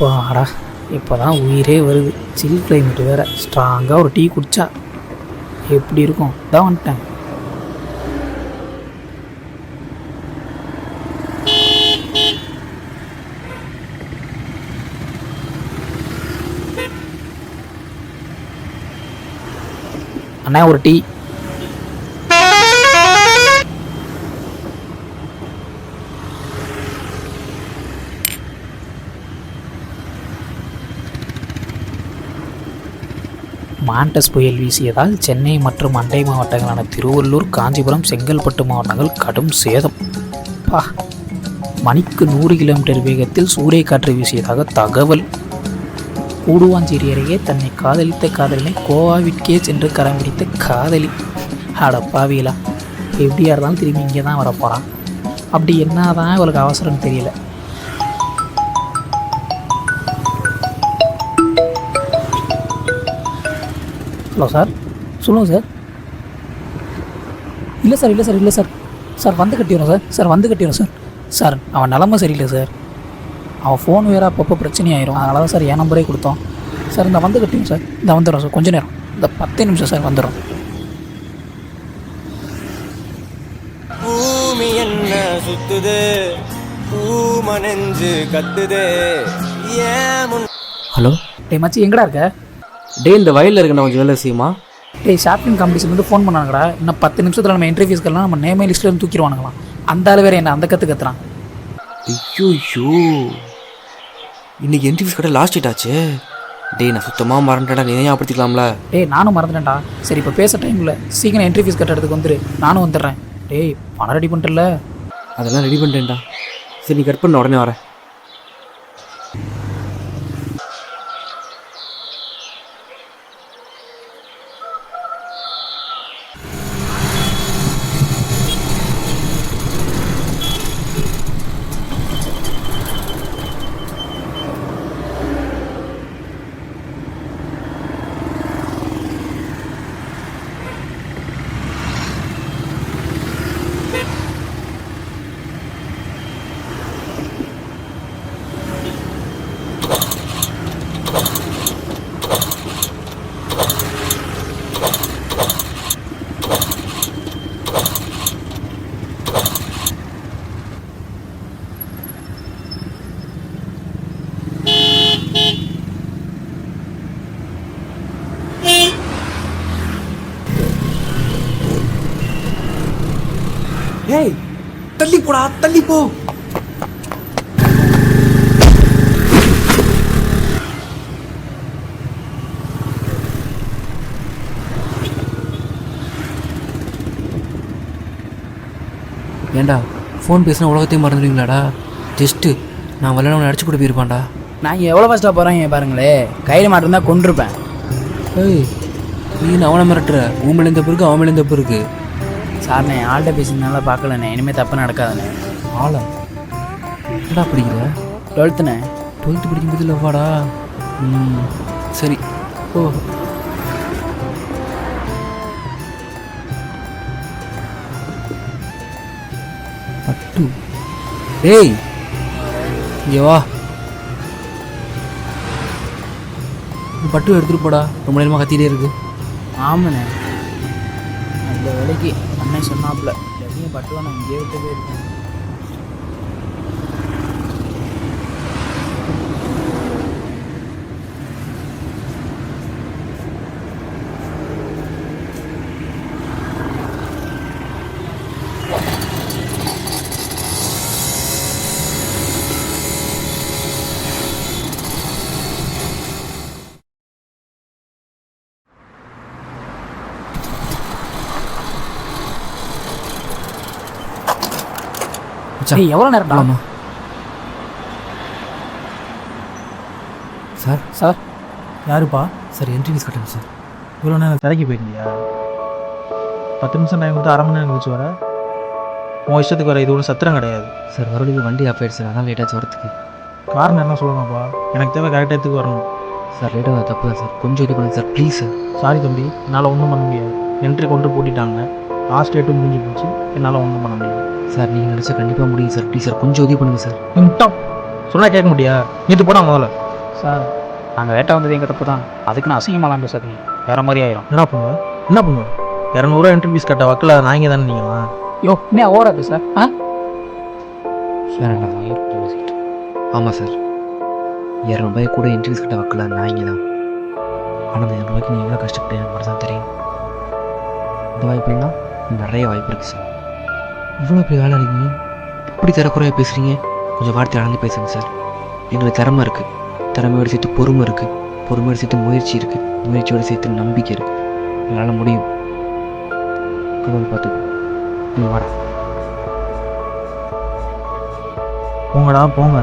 அப்பாடா இப்போ தான் உயிரே வருது. சில் கிளைமேட் வேறு. ஸ்ட்ராங்காக ஒரு டீ குடித்தா எப்படி இருக்கும்? தான் வந்துட்டேன். அண்ணா ஒரு டீ. மாண்டஸ் புயல் வீசியதால் சென்னை மற்றும் அண்டை மாவட்டங்களான திருவள்ளூர் காஞ்சிபுரம் செங்கல்பட்டு மாவட்டங்கள் கடும் சேதம். பா மணிக்கு நூறு கிலோமீட்டர் வேகத்தில் சூறைக்காற்று வீசியதாக தகவல். கூடுவாஞ்சேரி அருகே தன்னை காதலித்த காதலனை கோவாவிற்கே சென்று கரம் பிடித்த காதலி. அட எப்படியா இருந்தாலும் திரும்பி இங்கே தான் வரப்போகிறான் அப்படி என்ன தான் இவளுக்கு அவசரம்னு தெரியல. Hello sir. சொல்லுங்கள் சார். இல்லை சார் இல்லை சார் இல்லை சார். சார் வந்து கட்டிடுறோம் சார். சார் வந்து கட்டிடுறோம் சார். சார் அவன் நிலமை சரியில்லை சார். அவன் ஃபோன் வேறு அப்பப்போ பிரச்சனை ஆயிரும் அதனால தான் சார் என் நம்பரே கொடுத்தோம். சார் இந்த வந்து கட்டிடும் சார். இந்த வந்துடுறோம் சார். கொஞ்ச நேரம். இந்த பத்தே நிமிஷம் சார் வந்துடும். பூமி என்ன சுத்துது? பூம நெஞ்சு கத்துது. ஏன் ஹலோ? டேய் மச்சி எங்கடா இருக்க? டே இந்த வயலில் இருக்க நம்ம ஜுவல்லர்ஸியுமா டேய் ஷாப்பிங் காம்படிஷன் வந்து ஃபோன் பண்ணாங்கடா இன்னும் பத்து நிமிஷத்தில் நம்ம என்ட்ரி ஃபீஸ்க்கெல்லாம் நம்ம நேமே லிஸ்ட்டில் இருந்து தூக்கிடுவானுங்களாம். அந்த ஆள் வேறு என்ன அந்த கற்று கத்துறான். ஐயோ ஐயோ இன்னைக்கு என்ட்ரி ஃபீஸ் கடை லாஸ்ட் டேட் ஆச்சு. டேய் நான் சுத்தமாக மறந்துட்டேன்டா நீ ஞாபகப்படுத்திக்கலாம்ல டேய் நானும் மறந்துட்டேன்டா. சரி இப்போ பேச டைமில் சீக்கிரம் என்ட்ரி ஃபீஸ் கட்டுறதுக்கு வந்துரு. நானும் வந்துடுறேன். டேய் பணம் ரெடி பண்ணிட்டல அதெல்லாம் ரெடி பண்ணிட்டேன்டா. சரி நீ கட் பண்ண உடனே வரேன் ஏய் தள்ளி போ ஏண்டா ஃபோன் பேசினா உலகத்தையும் மறந்துடுவீங்களாடா? ஜஸ்ட்டு நான் வரல அவனை அடிச்சு கூட போயிருப்பான்டா. நான் எவ்வளோ ஃபஸ்ட்டாக போகிறேன் பாருங்களே. கையில் மாட்டிருந்தா கொண்டிருப்பேன் ஏய் நீ அவனை மிரட்டுற? உன் மேலே தப்பு அவன் மேலே தப்பு இருக்கு சார் நான் ஆள்கிட்ட பேசினால பார்க்கலண்ணே. இனிமேல் தப்பு நடக்காதுண்ணே. ஆளா. என்னடா படிக்கிற? டுவெல்த்துண்ணே டுவெல்த்து படிக்கும்போது லவ்வாடா ம் சரி. ஓ பட்டு. டேய் இங்கே வா. பட்டு எடுத்துட்டு போடா. ரொம்ப நேரமாக கத்திட்டே இருக்கு. ஆமாண்ணே. அந்த வேலைக்கு அண்ணன் சொன்னாப்புல. எப்படியும் பட்டுவா நான் இங்கேயே விட்டு போயிருக்கேன் மச்சான், ஏய் எவ்வளோ நேரம் போலாமா சார். சார். யாருப்பா? சார் என்ட்ரி ஃபீஸ் கட்டணும் சார். இவ்வளோ நேரம் திரைக்கு போயிருந்தியா பத்து நிமிஷம் டைம் கொடுத்து அரை மணி நேரம் கழிச்சு வர? உன் இஷ்டத்துக்கு வர இது ஒன்றும் சத்திரம் கிடையாது. சார் மறுபடியும் வண்டி ஆஃப் ஆயிடுச்சு. சார் அதான் லேட்டாச்சு வரதுக்கு காரணம் என்ன சொல்லணும்ப்பா? எனக்கு தேவை கரெக்ட் இடத்துக்கு வரணும். சார் லேட்டாக தப்பு தான் சார். கொஞ்சம் இது பண்ணுங்க சார். Please sir. சாரி தம்பி என்னால் ஒன்றும் பண்ண முடியாது. என்ட்ரி கொண்டு பூட்டிட்டாங்க. லாஸ்ட் டேட்டும் முடிஞ்சு போச்சு. என்னால் ஒன்றும் பண்ண முடியாது. சார் நீங்கள் நினச்சா கண்டிப்பாக முடியும் சார். ப்ளீஸ் சார் கொஞ்சம் உதவி பண்ணுங்கள் சார். நிமிட்டம் சொன்னால் கேட்க முடியா? நேற்று போடா முதல்ல. சார் நாங்கள் வேட்டை வந்தது எங்கள் தப்பு தான். அதுக்கு நான் அசிங்கமாலாம் பேசாதீங்க. வேற மாதிரி ஆயிரும். என்னடா பண்ணுவ? என்ன பண்ணுவ? இரநூறுவா என்ட்ரி ஃபீஸ் கட்ட வக்கில் நான் இங்கே தானே நீங்களா யோ என்ன ஓடாது சார். ஆ? சார் ஆமாம் சார். இரநூறுபாய் கூட இன்ட்ரெஸ்ட் கிட்ட வைக்கல நான் இங்கே தான். ஆனால் அந்த இரநூறுபாய்க்கு நீங்கள் எவ்வளோ கஷ்டப்பட்டு எனக்கு மட்டும் தான் தெரியும். இந்த வாய்ப்பு இல்லைன்னா நிறைய வாய்ப்பு இருக்குது சார். இவ்வளோ பெரிய வேலை இருக்கீங்க இப்படி தரக்குறையாக பேசுகிறீங்க கொஞ்சம் வார்த்தை அளந்து பேசுங்க சார். எங்களுக்கு திறமை இருக்குது திறமையோடு சேர்த்து பொறுமை இருக்குது பொறுமையோடு சேர்த்து முயற்சி இருக்குது முயற்சியோடு சேர்த்து நம்பிக்கை இருக்குது எங்களால் முடியும். கடவுள் பார்த்துக்கோ. வர வாடா. போங்கடா போங்க.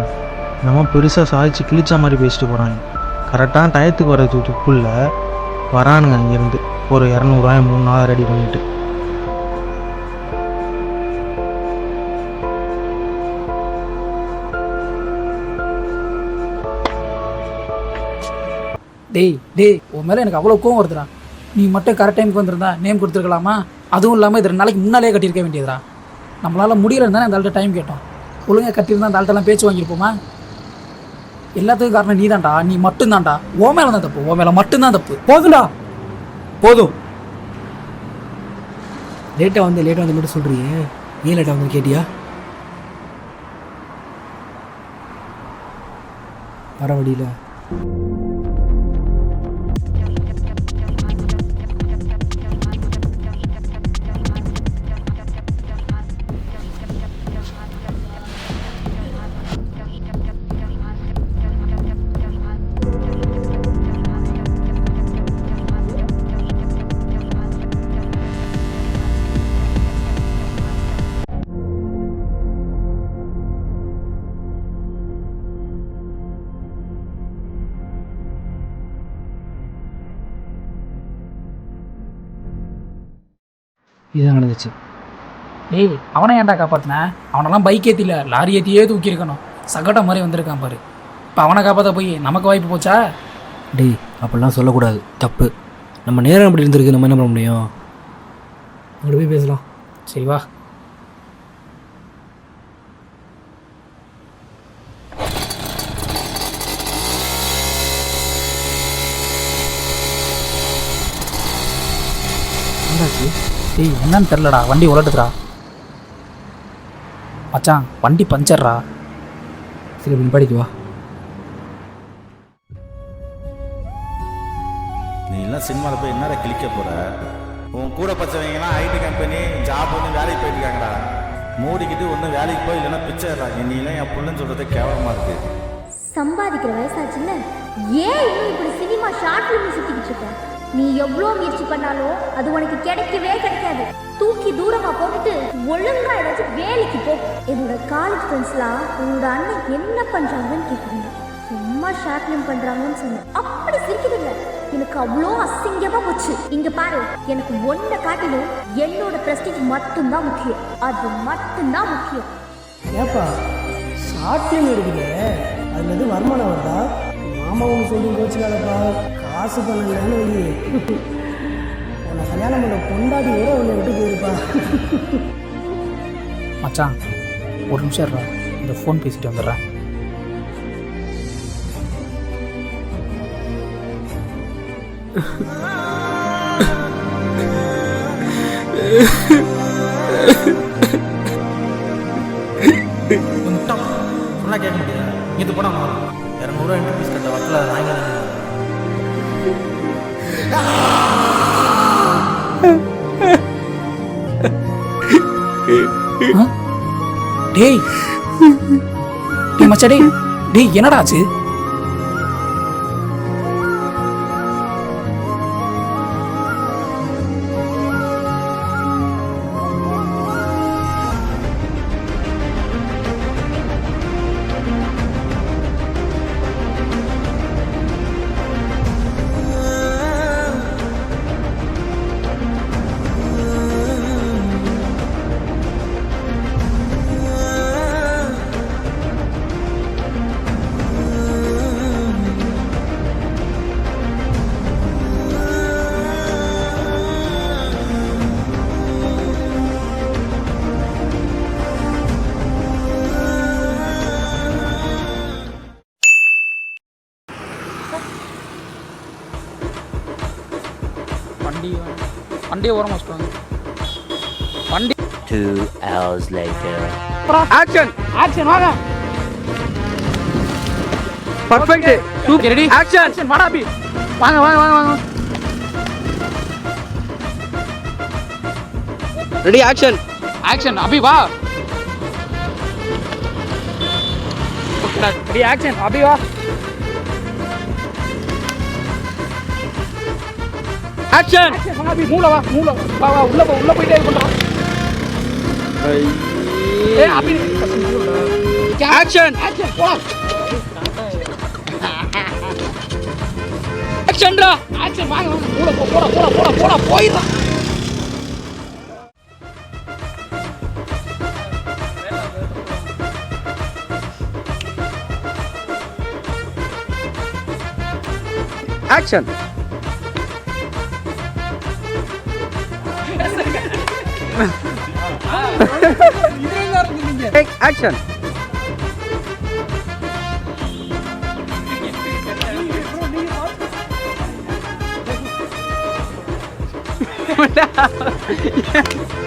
நம்ம பெருசாக சாதிச்சு கிழிச்ச மாதிரி பேசிட்டு போகிறாங்க கரெக்டாக டயத்துக்கு வர துப்புள்ள வரானுங்க அங்கேருந்து ஒரு இரநூறுவாய் மூணு நாள் ரெடி பண்ணிட்டு டேய் டேய் உன் மேலே எனக்கு அவ்வளோ கோவம் வருதுடா. நீ மட்டும் கரெக்ட் டைமுக்கு வந்திருந்தா நேம் கொடுத்துருக்கலாமா? அதுவும் இல்லாமல் இது ரெண்டு நாளைக்கு முன்னாலே கட்டியிருக்க வேண்டியதுடா. நம்மளால் முடியலன்னு தானே அந்த ஆள்கிட்ட டைம் கேட்டோம். ஒழுங்கா கட்டியிருந்தா அந்த ஆள்கிட்டலாம் பேச்சு வாங்கியிருப்போமா? எல்லாத்துக்கும் காரணம் நீ தான்டா நீ மட்டும்தான்டா. ஓ மேலே தான் தப்பு. ஓ மேலே மட்டும்தான் தப்பு. போதும்டா. போதும். லேட்டாக வந்து லேட்டாக வந்து மட்டும் சொல்கிறீங்க ஏன் லேட்டாக வந்து கேட்டியா? வர வழியில். இதுதான் நடந்துச்சு. டேய் அவனை ஏன்டா காப்பாத்தின? அவனெல்லாம் பைக் ஏற்றில லாரி ஏற்றியே தூக்கியிருக்கணும். சகட்ட மாதிரி வந்திருக்கான் பாரு. இப்போ அவனை காப்பாற்ற போய் நமக்கு வாய்ப்பு போச்சா? டேய் அப்படிலாம் சொல்லக்கூடாது. தப்பு. நம்ம நேரம் அப்படி இருந்திருக்கு நம்ம என்ன பண்ண முடியும்? அங்கே போய் பேசலாம். சரி வா. டேய் என்னன்னு தெரிலடா வண்டி உலட்டுதுடா மச்சான் வண்டி பஞ்சர்ரா. சரி பின்பாடிக்கு வா. நீ எல்லாம் சினிமாவில் போய் என்னடா கிளிக்க போற? உன் கூட பச்சவங்கலாம் ஐடி கம்பெனி ஜாப் வந்து வேலைக்கு போயிட்டு இருக்காங்கடா மூடிக்கிட்டு ஒன்றும் வேலைக்கு போய் இல்லைன்னா பிச்சைடுறாங்க நீ எல்லாம் என் புள்ளன்னு சொல்றது கேவலமா இருக்கு. சம்பாதிக்கிற வயசாச்சுல்ல? ஏன் இன்னும் இப்படி சினிமா ஷார்ட் ஃபிலிம் சுத்திக்கிட்டு இருக்க? நீ எவ்வளோ முயற்சி பண்ணாலும் அது உனக்கு கிடைக்கவே கிடைக்காது. தூக்கி தூரமா போட்டுட்டு ஒழுங்கா ஏதாச்சும் வேலைக்கு போ. என்னோட காலேஜ் ஃப்ரெண்ட்ஸ்லாம் உன்னோட அண்ணன் என்ன பண்றாங்கன்னு கேட்குறீங்க சும்மா ஷார்ட் பண்றாங்கன்னு சொன்னேன். அப்படி சிரிக்கிறீங்க. எனக்கு அவ்வளோ அசிங்கமா போச்சு. இங்க பாரு எனக்கு ஒன்றை காட்டிலும் என்னோட பிரஸ்டீஜ் மட்டும்தான் முக்கியம். அது மட்டும்தான் முக்கியம். ஏப்பா ஷார்ட் ஃபிலிம் அதுல இருந்து வருமானம் வருதா? மாமா ஒன்று சொல்லி கோச்சுக்காதப்பா காசு பணம் இல்லைன்னு வை உன்னை கல்யாணம் பண்ண பொண்டாடி கூட உன்னை விட்டு போயிருப்பா. மச்சான் ஒரு நிமிஷம் இருடா. இந்த ஃபோன் பேசிட்டு வந்துடுறேன். சொன்னா கேட்க முடியாது. இது போனால் இரநூறுவா என்ட்ரி ஃபீஸ் கட்ட இங்கே தானே டேய். டேய் மச்சா டேய். டேய் என்னடா ஆச்சு? வண்டியை ஓரமாக வச்சுக்கோங்க வண்டி Two hours later. Action action வாங்க. Perfect super ready action action வாடா அபி வாங்க வாங்க வாங்க வாங்க. ரெடி ஆக்ஷன் ஆக்ஷன் அபி வா. ரெடி ஆக்ஷன் அபி வா. ஆக்ஷன் மூல வா மூல வா வா உள்ள போ உள்ள போயிட்டே பண்றோம் ஏ அபி ஆக்ஷன் ஆக்ஷன் போடா. ஆக்ஷன்டா ஆக்ஷன் வாங்க மூல போ போடா போடா போடா போடா போயிடா ஆக்ஷன் ஆக்ஷன்